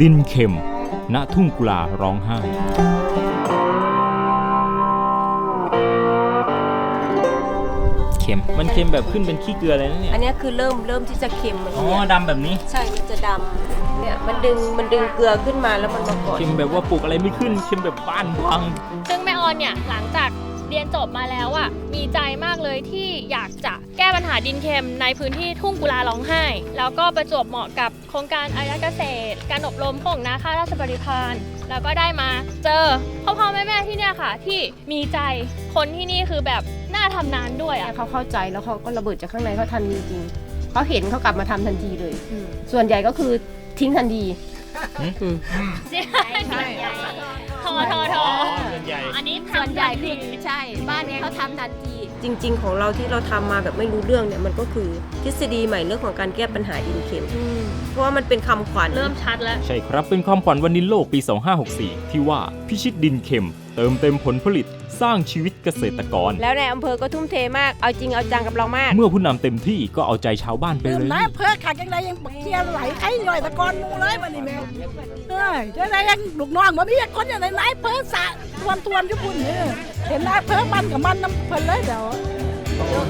ดินเค็ม ณทุ่งกุลาร้องไห้ เค็ม มันเค็มแบบขึ้นเป็นขี้เกลือเลยนะเนี่ย อันเนี้ยคือเริ่มเริ่มที่จะเค็มมันอ๋อเนี่ยดำแบบนี้ ใช่มันจะดำเนี่ยมันดึงมันดึงเกลือขึ้นมาแล้วมันมาก่อน เค็มแบบว่าปลูกอะไรไม่ขึ้น เค็มแบบบ้านพัง ซึ่งแม่ออนเนี่ยหลังจาก เรียนจบมาแล้วอะมีใจมากเลยที่อยากจะแก้ปัญหาดินเค็มในพื้นที่ทุ่งกุลาร้องไห้ แล้วก็ประจวบเหมาะกับโครงการอารยเกษตร การอบรมของนาข้าราชบริพารแล้วก็ได้มาเจอพ่อพ่อแม่แม่ที่เนี่ยค่ะ ที่มีใจคนที่นี่คือแบบน่าทำนานด้วยอะเขาเข้าใจแล้วเขาก็ระเบิดจากข้างในเขาทันจริงๆเขาเห็นเขากลับมาทำทันทีเลย ส่วนใหญ่ก็คือทิ้งทันทีใช่ ใช่ทอทอทออันนี้ส่วนทำใหญ่ทันคืทีอใช่ บ้านเนี้ยเขาทำทันที จริง ๆ ของเราที่เราทำมาแบบไม่รู้เรื่องเนี่ยมันก็คือทฤษฎีใหม่เรื่องของการแก้ปัญหาดินเค็มเพราะว่ามันเป็นคำขวัญ เริ่มชัดแล้ว ใช่ครับเป็นความขวัญวันดินโลกปี 2564 ที่ว่าพิชิตดินเค็ม เติมเต็มผลผลิต สร้างชีวิตเกษตรกร แล้วในอำเภอก็ทุ่มเทมาก เอาจริงเอาจังกับเรามาก เมื่อผู้นำเต็มที่ก็เอาใจชาวบ้านไปตื่เลมย น้ำเพื่อขาดยังไงยังบักเทียนไหลไอ้ย่อยตะกอนหมูเลยมันนี่แม่เอ้ยจะได้ยังลูกน้องบ่มีคนอย่างไรนายเพิ่นสะทวนทวนญี่ปุ่นเนี่ยเห็นนายเพิ่นมันกับมันน้ำเพิ่นเลยเดี๋ยว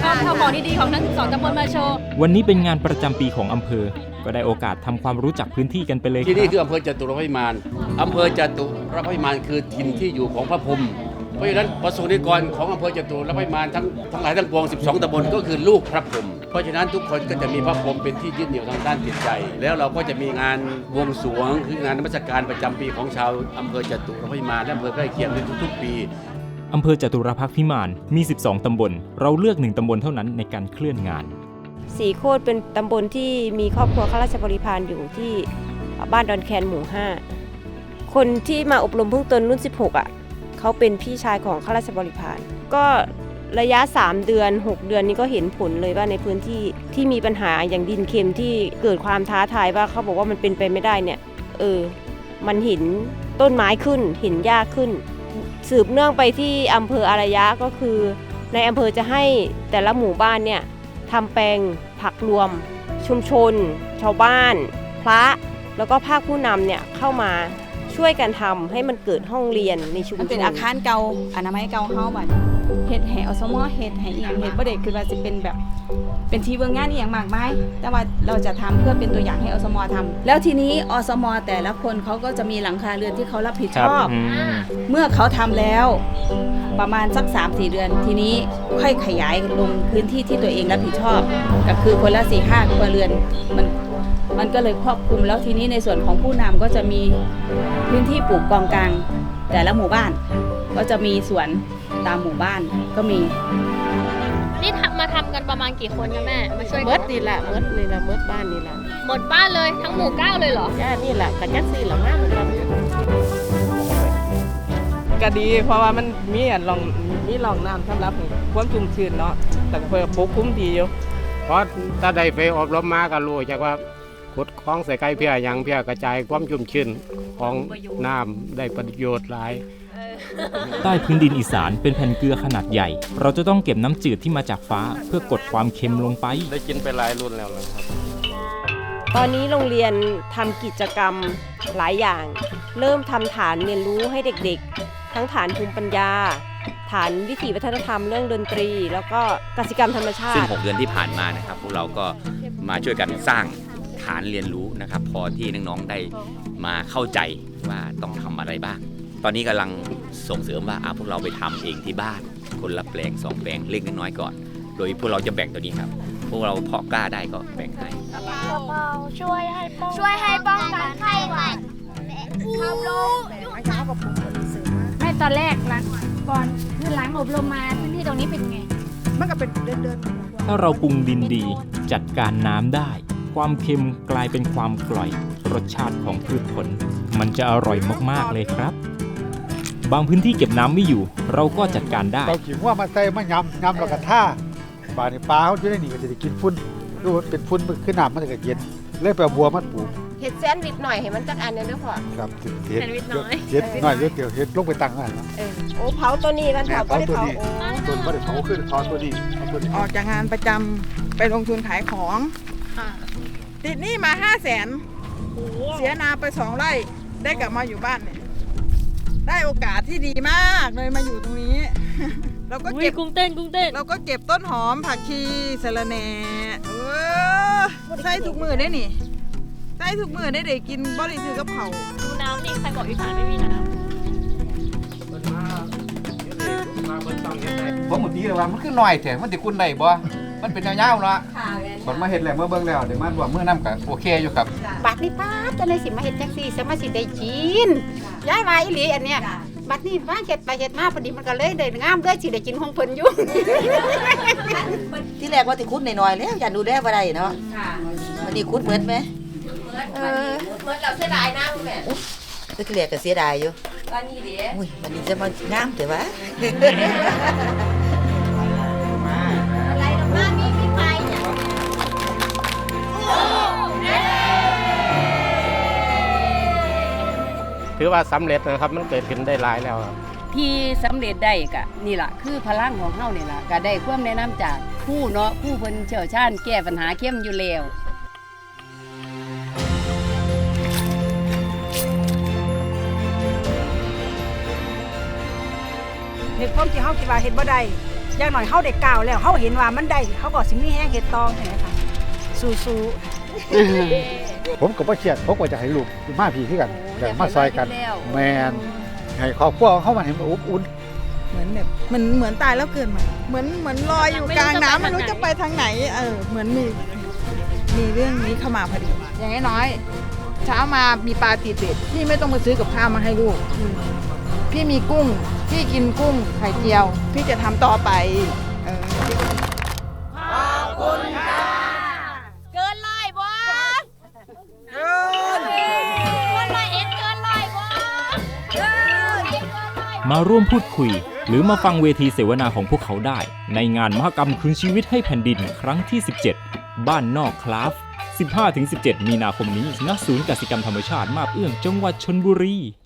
การทำของดีๆของทั้งสองตำบลมาโชว์ วันนี้เป็นงานประจำปีของอำเภอ ก็ได้โอกาสทำความรู้จักพื้นที่กันไปเลยที่นี่คคืรับออำเภอจตุรพักษ์พิมานอำเภอจตุรพักษ์พิมานคือถิ่นที่อยู่ของพระพรหม เพราะฉะนั้นประสงค์นิกรของอำเภอจตุรพักษ์พิมานทั้งทั้งหลายทั้งปวง 12ตำบลก็คือลูกพระพรหมเพราะฉะนั้นทุกคนก็จะมีพระพรหมเป็นที่ยึดเหนี่ยวทางด้านจิตใจ แล้วเราก็จะมีงานบวงสรวง คืองานนมัสการประจำปีของชาวอำเภอจตุรพักษ์พิมานและอำเภอใกล้เคียงในทุกๆ ปีอำเภอจตุรพักษ์พิมานมี 12 ตำบล เราเลือกหนึ่งตำบลเท่านั้นในการเคลื่อนงาน สีโคตรเป็นตำบลที่มีครอบครัวข้าราชบริพารอยู่ที่บ้านดอนแคนหมู่ 5 คนที่มาอบรมเพิ่งต้นรุ่น 16 อะ เขาเป็นพี่ชายของข้าราชบริพารก็ระยะ 3 เดือน 6 เดือนนี้ก็เห็นผลเลยว่าในพื้นที่ที่มีปัญหาอย่างดินเค็มที่เกิดความท้าทายว่าเขาบอกว่ามันเป็นไปไม่ได้เนี่ยเออมันเห็นต้นไม้ขึ้นเห็นหญ้าขึ้น สืบเนื่องไปที่อำเภออารยะก็คือ ในอำเภอจะให้แต่ละหมู่บ้านเนี่ยทำแปลงผักรวม ชุมชน ชาวบ้าน พระ แล้วก็ภาคผู้นำเนี่ยเข้ามา ช่วยกันทำให้มันเกิดห้องเรียนในชุมชมันนเป็นอาคารเก่าอนามัยเก่าเฮาบัดเฮ็ดให้อสมเฮ็ดให้อีหยังเฮ็ดบ่ได้คือว่าสิเป็นแบบ เป็นที่เบิ่งงานอีหยังมากมายแต่ว่าเราจะทำเพื่อเป็นตัวอย่างให้อสมทำแล้วทีนี้อสมแต่ละคนเขาก็จะมีหลังคาเรือนที่เขารับผิดชอบเมื่อเขาทำแล้วประมาณสัก 3-4 เดือน ทีนี้ค่อยขยายลงพื้นที่ที่ตัวเองรับผิดชอบ ก็คือคนละ4 5ครัวเรือนมัน มันก็เลยครอบคลุมแล้วทีนี้ในส่วนของผู้นำก็จะมีพื้นที่ปลูกกองกลาง แต่ละหมู่บ้าน ก็จะมีสวนตามหมู่บ้านก็มี นี่ทำมาทำกันประมาณกี่คนคะแม่มาช่วยเมิดนี่แหละเมิดนี่แหละเมิดบ้านนี่แหละหมดบ้านเลยทั้งหมู่เก้าเลยเหรอแค่นี่แหละกันยักสี่หลังห้ามันกันก็ดี เพราะว่ามันมีอันรองมีรองน้ำสำหรับความชุ่มชื้นเนาะแต่เพื่อปกคุ้มดีอยู่ เพราะถ้าได้ไปอบรมมาก็รู้จากว่า ขุดคลองใส่ไก่เพียหยังเพียกระจายความชุ่มชื้นของน้ำได้ประโยชน์หลาย ใต้พื้นดินอีสานเป็นแผ่นเกลือขนาดใหญ่ เราจะต้องเก็บน้ำจืดที่มาจากฟ้าเพื่อกดความเค็มลงไป ได้กินไปหลายรุ่นแล้วนะครับ ตอนนี้โรงเรียนทำกิจกรรมหลายอย่าง เริ่มทำฐานเรียนรู้ให้เด็กๆ ทั้งฐานภูมิปัญญา ฐานวิถีวัฒนธรรมเรื่องดนตรี แล้วก็กสิกรรมธรรมชาซึ่งติ 6เดือนที่ผ่านมานะครับ พวกเราก็มาช่วยกันสร้าง ฐานเรียนรู้นะครับ พอที่น้องๆได้มาเข้าใจว่าต้องทำอะไรบ้าง ตอนนี้กำลังส่งเสริมว่าอะพวกเราไปทำเองที่บ้าน คนละแปลงสองแปลงเล็กน้อยๆก่อน โดยพวกเราจะแบ่งตัวนี้ครับ พวกเราเพาะกล้าได้ก็แบ่งให้ช่วยให้ป้องช่วยให้ป้องกันไข้หวัดทำลงไม่ตอนแรกหลังก่อนคือหลังอบรมมาพื้นที่ตรงนี้เป็นไงมันก็เป็นเดินเดินถ้าเราปรุงดินดีจัดการน้ำได้ ความเค็มกลายเป็นความกร่อย รสชาติของพืชผล มันจะอร่อยมากๆเลยครับ บางพื้นที่เก็บน้ำไม่อยู่ เราก็จัดการได้ เราขิงว่ามาใส่มายำยำแล้วก็ท่าปลาในปลาเขาอยู่ในนี่ก็จะได้กินฝุ่นดูมันเป็นฝุ่นมันขึ้นน้ำมันก็เย็นเลยไปเอาบัวมันปลูกเห็ดแซนด์วิชหน่อยให้มันจักอันเนี่ยด้วยพอครับเห็ดเห็ดหน่อยเดี๋ยวเห็ดลงไปตั้งอะนะ เออโอ้เผาตัวนี้กันเผาก็ได้เผาโอ้ต้นบ่ได้เผาขึ้นทอตัวนี้เอาตัวนี้ออกจากงานประจำไปลงทุนขายของ ติดหนี้มาห้าแสนโเสียนาไปสองไร่ ได้กลับมาอยู่บ้านเนี่ย ได้โอกาสที่ดีมากเลยมาอยู่ตรงนี้ เราก็เก็บกุ้งเต้นกุ้งเต้นเราก็เก็บต้นหอมผักชีสะระแหน่เออใส่ทุกมือได้นี่ใส่ทุกมือได้เด็กกินบริสุทธิ์กับเขาวดูน้ำนี่ใครบอกอีสานไม่มีน้ผมหมดทีเลยว่ามันคือหน่อยแถมมันติคุณได้บ่ มันเป็นยาวๆเนาะผลมาเห็ดแล้วเมื่อเบิ่งแล้วเดี๋ยวมารวมเมื่อน้ำกับโอเคอยู่ครับบัดนี้ป้าบจะเลยสิมาเฮ็ดจังซี่สมาสิได้กินย้ายมาอีหลีอันเนี้ยบัดนี้มาเฮ็ดไปเฮ็ดมาพอดีมันก็เลยได้งามเลยสิได้กินของเพิ่นอยู่ที่แรกว่าติคุดหน่อยๆแล้วอย่าดูแลบ่ได้เนาะมันนี่คุดเหมือนไหมเออเหมือนเราเสียดายนะคุณแม่แต่ที่แรกก็เสียดายอยู่ตอนนี้เด้อุ้ยมันนี่จะมางามแต่ว่า ถือว่าสำเร็จนะครับมันเกิดขึ้นได้หลายแล้วครับที่สำเร็จได้กะนี่ล่ะคือพลังของเฮานี่ล่ะก็ได้ความแนะนำจากผู้เนาะผู้เพิ่นเชี่ยวชาญแก้ปัญหาเข้มอยู่แล้วเหตุผลที่เฮาคิดว่าเฮ็ดบ่ได้อย่างหน่อยเฮาได้ก้าวแล้วเฮาเห็นว่ามันได้เฮาก็สิมีแฮงเฮ็ดต่อใช่ไหมคะสู้ๆ ผมก็บ่เครียดผมก็จะให้ลูกมาพี่คือกันอยากมาซอยกันแมนให้ครอบครัวของเขามันเห็นมันอบอุ่นเหมือนแบบมันเหมือนตายแล้วเกิดใหม่เหมือนเหมือนลอยอยู่กลางน้ำไม่รู้จะไปทางไหน เออ เหมือนมีมีเรื่องนี้เข้ามาพอดี อย่างน้อยๆเช้ามามีปลาติดเบ็ดพี่ไม่ต้องมาซื้อกับข้าวมาให้ลูก พี่มีกุ้ง พี่กินกุ้งไข่เจียว พี่จะทำต่อไป มาร่วมพูดคุย หรือมาฟังเวทีเสวนาของพวกเขาได้ ในงานมหกรรมคืนชีวิตให้แผ่นดินครั้งที่ 17 บ้านนอกคลาฟ 15-17 มีนาคมนี้ณศูนย์กสิกรรมธรรมชาติมาบเอื้องจังหวัดชนบุรี